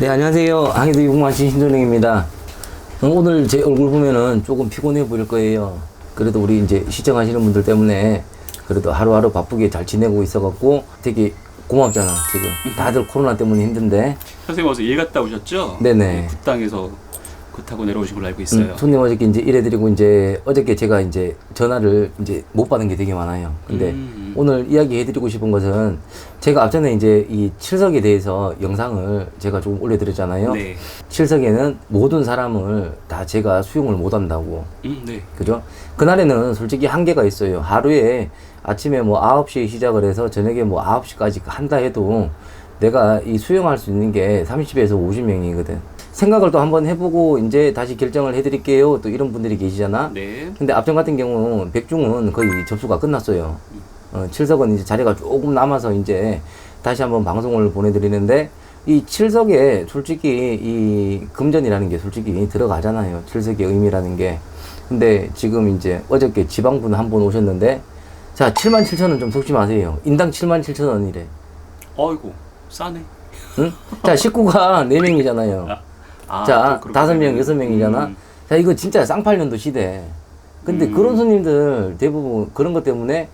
네, 안녕하세요. 항해도 육마신 신전행입니다. 어, 오늘 제 얼굴 보면은 조금 피곤해 보일 거예요. 그래도 우리 이제 시청하시는 분들 때문에 그래도 하루하루 바쁘게 잘 지내고 있어 갖고 되게 고맙잖아, 지금. 다들 코로나 때문에 힘든데. 선생님 어서 일 갔다 오셨죠? 네네. 굿당에서 굿 타고 내려오신 걸로 알고 있어요. 음, 손님 어저께 이제 일해드리고 이제 어저께 제가 이제 전화를 이제 못 받은 게 되게 많아요. 근데 음. 오늘 이야기해드리고 싶은 것은 제가 앞전에 이제 이 칠석에 대해서 영상을 제가 조금 올려드렸잖아요. 네. 칠석에는 모든 사람을 다 제가 수용을 못 한다고. 음, 네. 그죠? 그날에는 솔직히 한계가 있어요. 하루에 아침에 뭐 9시에 시작을 해서 저녁에 뭐 9시까지 한다 해도 내가 이 수용할 수 있는 게 30에서 50명이거든. 생각을 또 한번 해보고 이제 다시 결정을 해드릴게요. 또 이런 분들이 계시잖아. 네. 근데 앞전 같은 경우 백중은 거의 접수가 끝났어요. 어, 칠석은 이제 자리가 조금 남아서 이제 다시 한번 방송을 보내드리는데 이 칠석에 솔직히 이 금전이라는 게 솔직히 들어가잖아요. 칠석의 의미라는 게. 근데 지금 이제 어저께 지방분 한 분 오셨는데 자 7만 7천 원 좀 속지 마세요. 인당 7만 7천 원이래. 어이구, 싸네. 응? 자 식구가 4명이잖아요. 아, 아, 자, 다섯 명. 여섯 명이잖아. 음. 자, 이거 진짜 쌍팔년도 시대. 근데 음. 그런 손님들 대부분 그런 것 때문에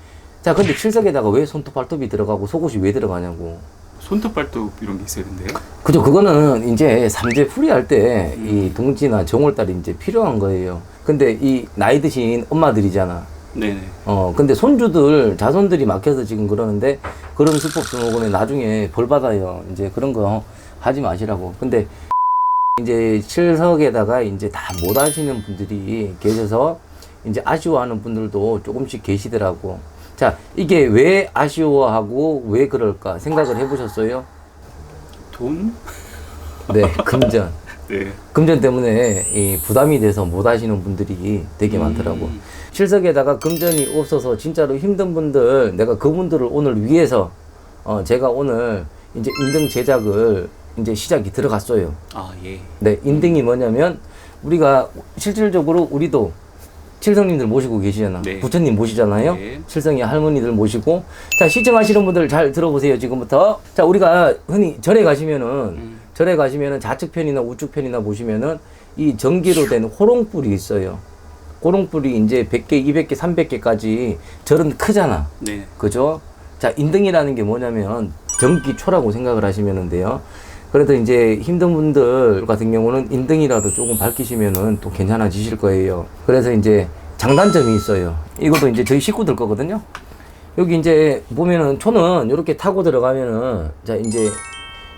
자, 근데 칠석에다가 왜 손톱 발톱이 들어가고 속옷이 왜 들어가냐고. 손톱 발톱 이런 게 있어야 된대요. 그죠? 그거는 이제 삼재 풀이할 때 음. 이 동지나 정월달이 이제 필요한 거예요. 근데 이 나이 드신 엄마들이잖아. 네네. 어, 근데 손주들, 자손들이 막혀서 지금 그러는데 그런 수법 등록금에 나중에 벌 받아요. 이제 그런 거 하지 마시라고. 근데 이제 칠석에다가 이제 다 못 하시는 분들이 계셔서 이제 아쉬워하는 분들도 조금씩 계시더라고. 자, 이게 왜 아쉬워하고 왜 그럴까 생각을 해보셨어요? 돈? 네, 금전. 네. 금전 때문에 이 부담이 돼서 못 하시는 분들이 되게 많더라고. 음. 칠석에다가 금전이 없어서 진짜로 힘든 분들, 내가 그분들을 오늘 위해서, 어, 제가 오늘 이제 인등 제작을 이제 시작이 들어갔어요. 아, 예. 네, 인등이 뭐냐면, 우리가 실질적으로 우리도 칠성님들 모시고 계시잖아. 네. 부처님 모시잖아요. 네. 칠성의 할머니들 모시고. 자, 시청하시는 분들 잘 들어보세요, 지금부터. 자, 우리가 흔히 절에 가시면은, 음. 절에 가시면은 좌측편이나 우측편이나 보시면은 이 전기로 된 호롱불이 있어요. 호롱불이 이제 100개, 200개, 300개까지 절은 크잖아. 네. 그죠? 자, 인등이라는 게 뭐냐면 전기초라고 생각을 하시면 돼요. 그래도 이제 힘든 분들 같은 경우는 인등이라도 조금 밝히시면은 또 괜찮아지실 거예요. 그래서 이제 장단점이 있어요. 이것도 이제 저희 식구들 거거든요. 여기 이제 보면은 초는 이렇게 타고 들어가면은 자, 이제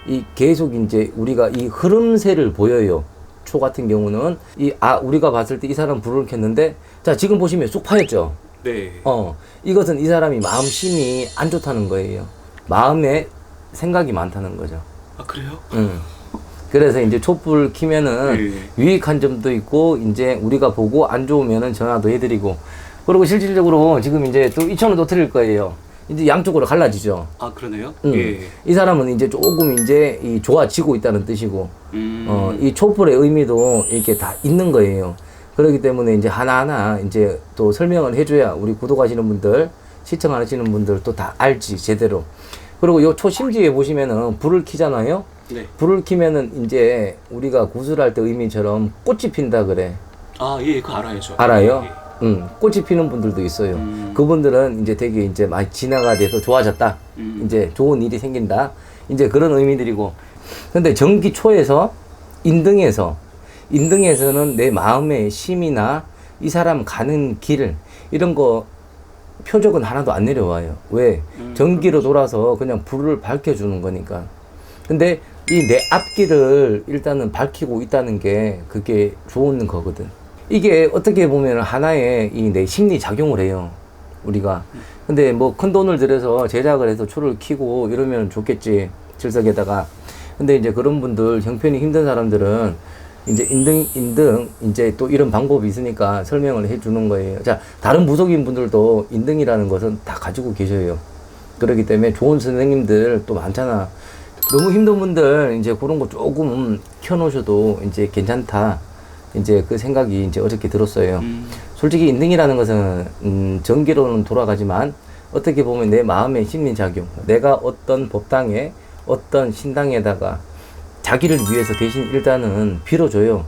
이 계속 이제 우리가 이 흐름새를 보여요. 초 같은 경우는 이 아 우리가 봤을 때 이 사람 불을 켰는데 자 지금 보시면 쑥 파였죠. 네. 어, 이것은 이 사람이 마음심이 안 좋다는 거예요. 마음에 생각이 많다는 거죠. 아, 그래요? 음. 그래서 이제 촛불 키면은 네. 유익한 점도 있고, 이제 우리가 보고 안 좋으면은 전화도 해드리고, 그리고 실질적으로 지금 이제 또 2천 원도 드릴 거예요. 이제 양쪽으로 갈라지죠. 아, 그러네요? 음. 예. 이 사람은 이제 조금 이제 이 좋아지고 있다는 뜻이고, 음. 어, 이 촛불의 의미도 이렇게 다 있는 거예요. 그렇기 때문에 이제 하나하나 이제 또 설명을 해줘야 우리 구독하시는 분들, 시청하시는 분들 또 다 알지, 제대로. 그리고 요 초심지에 보시면은 불을 켜잖아요. 네. 불을 켜면은 이제 우리가 구슬할 때 의미처럼 꽃이 핀다 그래. 아, 예, 그거 알아요, 저. 알아요? 예, 예. 응, 꽃이 피는 분들도 있어요. 음. 그분들은 이제 되게 이제 많이 진화가 돼서 좋아졌다. 음. 이제 좋은 일이 생긴다. 이제 그런 의미들이고. 근데 전기초에서 인등에서 인등에서는 내 마음의 심이나 이 사람 가는 길 이런 거 표적은 하나도 안 내려와요. 왜? 음, 전기로 돌아서 그냥 불을 밝혀주는 거니까. 근데 이 내 앞길을 일단은 밝히고 있다는 게 그게 좋은 거거든. 이게 어떻게 보면 하나의 이 내 심리 작용을 해요. 우리가. 근데 뭐 큰 돈을 들여서 제작을 해서 초를 키고 이러면 좋겠지. 질석에다가. 근데 이제 그런 분들, 형편이 힘든 사람들은 이제 인등, 인등, 이제 또 이런 방법이 있으니까 설명을 해 주는 거예요. 자, 다른 무속인 분들도 인등이라는 것은 다 가지고 계셔요. 그렇기 때문에 좋은 선생님들 또 많잖아. 너무 힘든 분들 이제 그런 거 조금 켜놓으셔도 이제 괜찮다. 이제 그 생각이 이제 어저께 들었어요. 음. 솔직히 인등이라는 것은 음, 전기로는 돌아가지만 어떻게 보면 내 마음의 심리작용, 내가 어떤 법당에 어떤 신당에다가 자기를 위해서 대신 일단은 빌어줘요.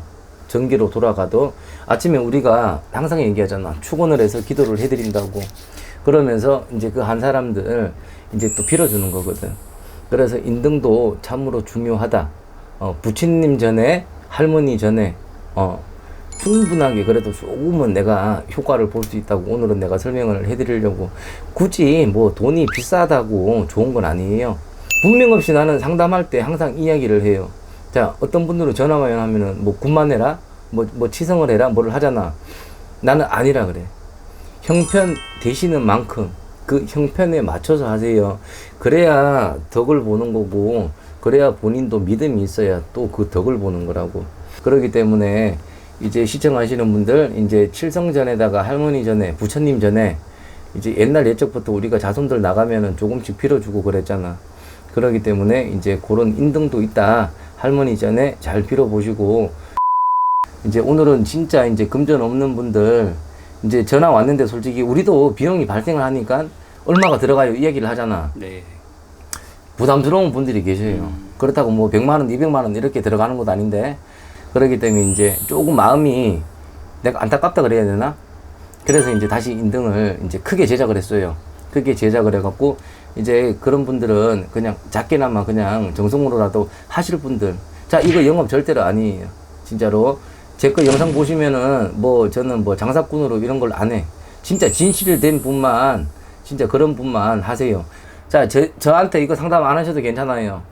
전기로 돌아가도 아침에 우리가 항상 얘기하잖아. 축원을 해서 기도를 해드린다고. 그러면서 이제 그 한 사람들 이제 또 빌어주는 거거든. 그래서 인등도 참으로 중요하다. 어, 부친님 전에 할머니 전에 어, 충분하게 그래도 조금은 내가 효과를 볼 수 있다고 오늘은 내가 설명을 해드리려고 굳이 뭐 돈이 비싸다고 좋은 건 아니에요. 분명 없이 나는 상담할 때 항상 이야기를 해요. 자, 어떤 분들은 전화만 하면은 뭐 군만 해라, 뭐, 뭐 치성을 해라, 뭐를 하잖아. 나는 아니라 그래. 형편 되시는 만큼 그 형편에 맞춰서 하세요. 그래야 덕을 보는 거고, 그래야 본인도 믿음이 있어야 또 그 덕을 보는 거라고. 그렇기 때문에 이제 시청하시는 분들, 이제 칠성전에다가 할머니 전에, 부처님 전에, 이제 옛날 예적부터 우리가 자손들 나가면은 조금씩 빌어주고 그랬잖아. 그렇기 때문에 이제 그런 인등도 있다. 할머니 전에 잘 빌어보시고, 이제 오늘은 진짜 이제 금전 없는 분들 이제 전화 왔는데 솔직히 우리도 비용이 발생을 하니까 얼마가 들어가요 이야기를 하잖아. 네. 부담스러운 분들이 계셔요. 음. 그렇다고 뭐 100만 원, 200만 원 이렇게 들어가는 것도 아닌데 그렇기 때문에 이제 조금 마음이 내가 안타깝다 그래야 되나? 그래서 이제 다시 인등을 이제 크게 제작을 했어요. 크게 제작을 해갖고 이제 그런 분들은 그냥 작게나마 그냥 정성으로라도 하실 분들. 자, 이거 영업 절대로 아니에요. 진짜로. 제 거 영상 보시면은 뭐 저는 뭐 장사꾼으로 이런 걸 안 해. 진짜 진실된 분만, 진짜 그런 분만 하세요. 자, 저, 저한테 이거 상담 안 하셔도 괜찮아요.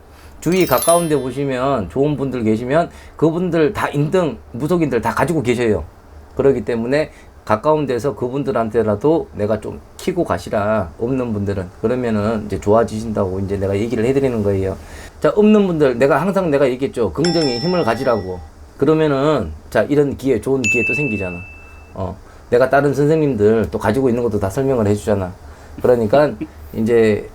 주위 가까운 데 보시면 좋은 분들 계시면 그분들 다 인등, 무속인들 다 가지고 계셔요. 그렇기 때문에 가까운 데서 그분들한테라도 내가 좀 키고 가시라. 없는 분들은. 그러면은 이제 좋아지신다고 이제 내가 얘기를 해드리는 거예요. 자, 없는 분들, 내가 항상 내가 얘기했죠. 긍정의 힘을 가지라고. 그러면은, 자, 이런 기회, 좋은 기회 또 생기잖아. 어. 내가 다른 선생님들 또 가지고 있는 것도 다 설명을 해주잖아. 그러니까, 이제,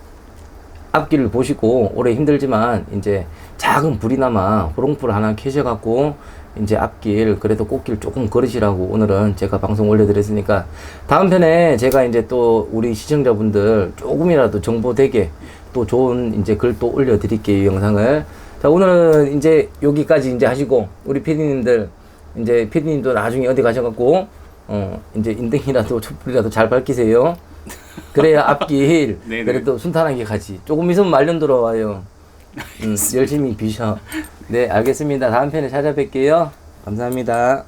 앞길을 보시고 오래 힘들지만 이제 작은 불이나마 호롱불 하나 켜셔갖고 이제 앞길 그래도 꽃길 조금 걸으시라고 오늘은 제가 방송 올려드렸으니까 다음 편에 제가 이제 또 우리 시청자분들 조금이라도 정보 되게 또 좋은 이제 글 또 올려드릴게요 영상을 자 오늘은 이제 여기까지 이제 하시고 우리 피디님들 이제 피디님도 나중에 어디 가셔갖고 어 이제 인등이라도 촛불이라도 잘 밝히세요. 그래야 앞길 네네. 그래도 순탄하게 가지. 조금 있으면 말년 들어와요. 음, 열심히 비셔. 네, 알겠습니다. 다음 편에 찾아뵐게요. 감사합니다.